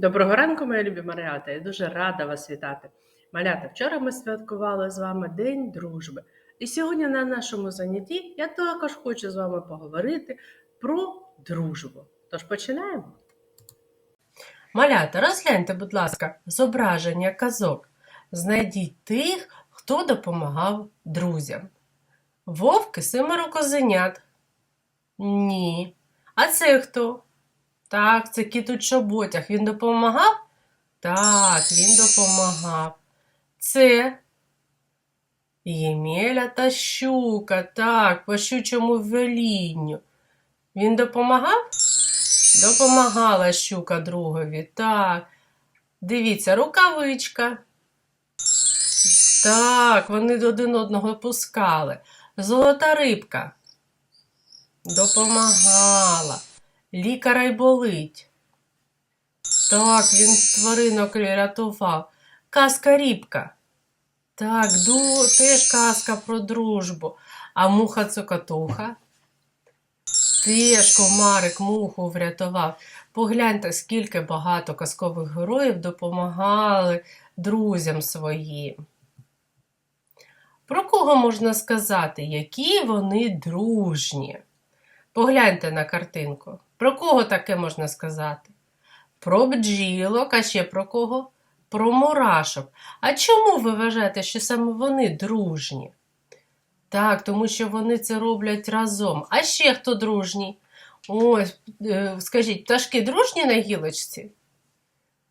Доброго ранку, мої любі Маріата. Я дуже рада вас вітати. Малята, вчора ми святкували з вами День дружби. І сьогодні на нашому занятті я також хочу з вами поговорити про дружбу. Тож починаємо. Малята, розгляньте, будь ласка, зображення казок. Знайдіть тих, хто допомагав друзям. Вовки семеро козенят. Ні. А це хто? Так, це кіт у чоботях. Він допомагав? Так, він допомагав. Це Ємеля та щука, так, по щучому велінню. Він допомагав? Допомагала щука другові, так. Дивіться, рукавичка. Так, вони один одного пускали. Золота рибка. Допомагала. Лікаря й болить. Так, він тваринок рятував. Казка рібка. Так, ду, теж казка про дружбу. А муха цокотуха. Теж комарик муху врятував. Погляньте, скільки багато казкових героїв допомагали друзям своїм. Про кого можна сказати, які вони дружні? Погляньте на картинку. Про кого таке можна сказати? Про бджілок, а ще про кого? Про мурашок. А чому ви вважаєте, що саме вони дружні? Так, тому що вони це роблять разом. А ще хто дружній? Ось, е, скажіть, пташки дружні на гілочці?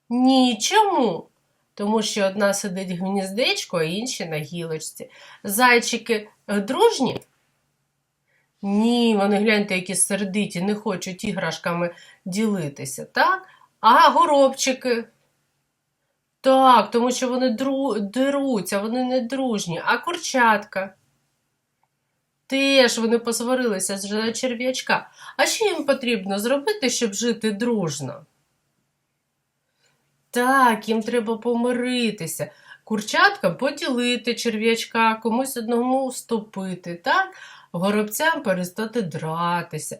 Ні, чому? Тому що одна сидить в гніздечку, а інші на гілочці. Зайчики е, дружні? Ні, вони гляньте, які сердиті, не хочуть іграшками ділитися, так? А горобчики? Так, тому що вони дру... деруться, вони не дружні. А курчатка? Теж вони посварилися з черв'ячка. А що їм потрібно зробити, щоб жити дружно? Так, їм треба помиритися. Курчаткам поділити черв'ячка, комусь одному уступити, так? Горобцям перестати дратися,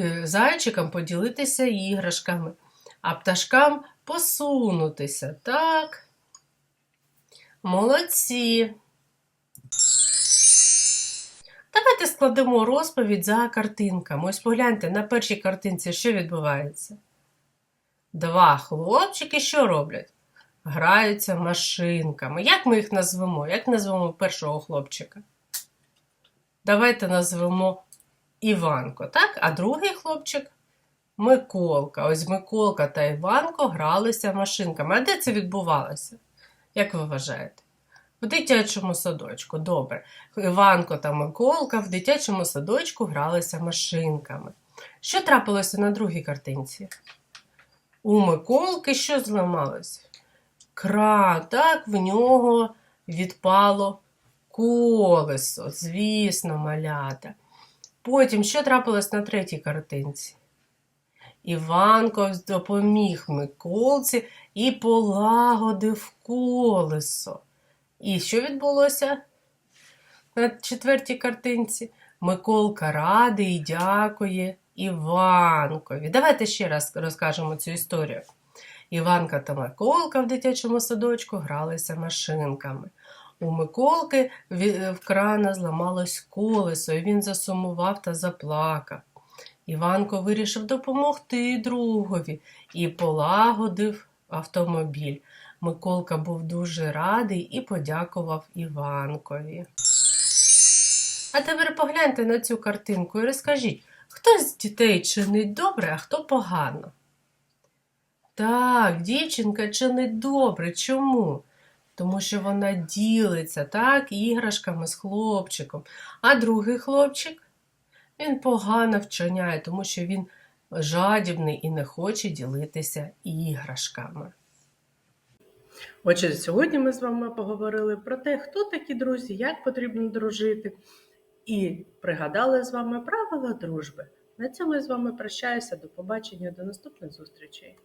е, зайчикам поділитися іграшками, а пташкам посунутися, так? Молодці. Давайте складемо розповідь за картинками. Ось погляньте, на першій картинці що відбувається? Два хлопчики що роблять? Граються машинками. Як ми їх назвемо? Як назвемо першого хлопчика? Давайте назвемо Іванко, так? А другий хлопчик Миколка. Ось Миколка та Іванко гралися машинками. А де це відбувалося? Як ви вважаєте? В дитячому садочку. Добре. Іванко та Миколка в дитячому садочку гралися машинками. Що трапилося на другій картинці? У Миколки що зламалося? Кран, так, в нього відпало колесо, звісно, малята. Потім, що трапилось на третій картинці? Іванко допоміг Миколці і полагодив колесо. І що відбулося на четвертій картинці? Миколка радий і дякує Іванкові. Давайте ще раз розкажемо цю історію. Іванка та Миколка в дитячому садочку гралися машинками. У Миколки в крана зламалось колесо, і він засумував та заплакав. Іванко вирішив допомогти другові і полагодив автомобіль. Миколка був дуже радий і подякував Іванкові. А тепер погляньте на цю картинку і розкажіть, хто з дітей чинить добре, а хто погано? Так, дівчинка чинить добре. Чому? Тому що вона ділиться так, іграшками з хлопчиком. А другий хлопчик він погано вчиняє, тому що він жадібний і не хоче ділитися іграшками. Отже, сьогодні ми з вами поговорили про те, хто такі друзі, як потрібно дружити, і пригадали з вами правила дружби. На цьому я з вами прощаюся. До побачення, до наступних зустрічей.